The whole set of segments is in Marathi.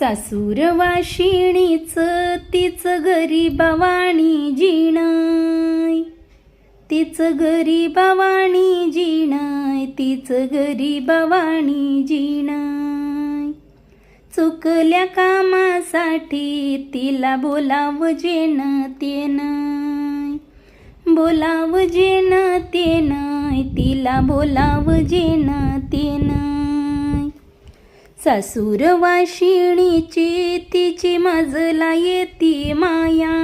सासूर वाशिणीच तीच गरीबावाणी जिणाय. तीच गरीबावाणी जिणाय तीच गरीबावाणी जिणाय. चुकल्या कामासाठी तिला बोलाव जेन तेनाय. बोलाव जेन तेनाय तिला बोलाव जेन ते सासूर वाशिणीची तिची मजला येती माया.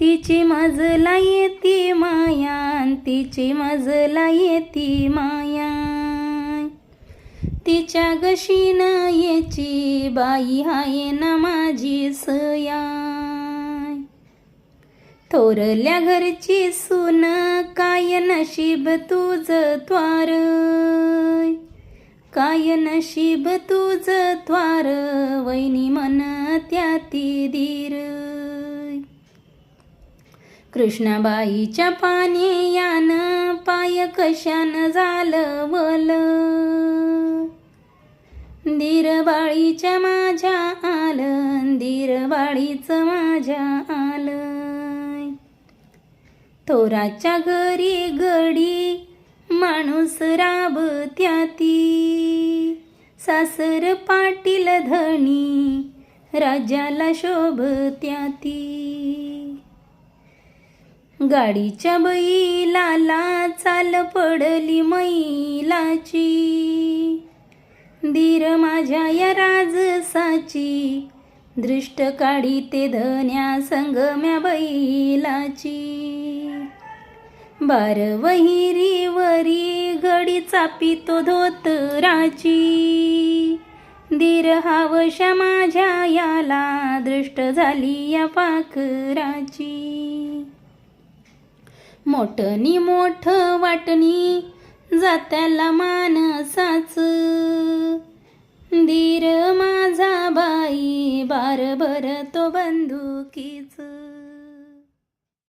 तिची मजला येती माया तिची मजला येती माया. तिच्या गशीन येची बाई हाय ना माझी सया. थोरल्या घरची सुन काय नशीब तुझ त्वार. काय नशीब तुझ त्वार वैनी मन त्याती धीर. कृष्णाबाईच्या पाण्यान पाय कशान झालं वल. धीरबाळीच्या माझ्या आलं धीरबाळीचं माझ्या आलं. थोराच्या घरी गडी माणूस राब त्याती सासर पाटील धणी राजाला शोभ त्याती गाडीच्या बैलाला चाल पडली मैलाची. धीर माझ्या या राजसाची दृष्ट काढी ते धन्या संगम्या बैलाची. बार वहिरी वरी घडी चापितो धोतराची धीर माझ्या याला दृष्ट झाली या पाखराची. मोठनी मोठ वाटणी जात्याला मानसाच. दीर माझा बाई बार बर तो बंदुकीच.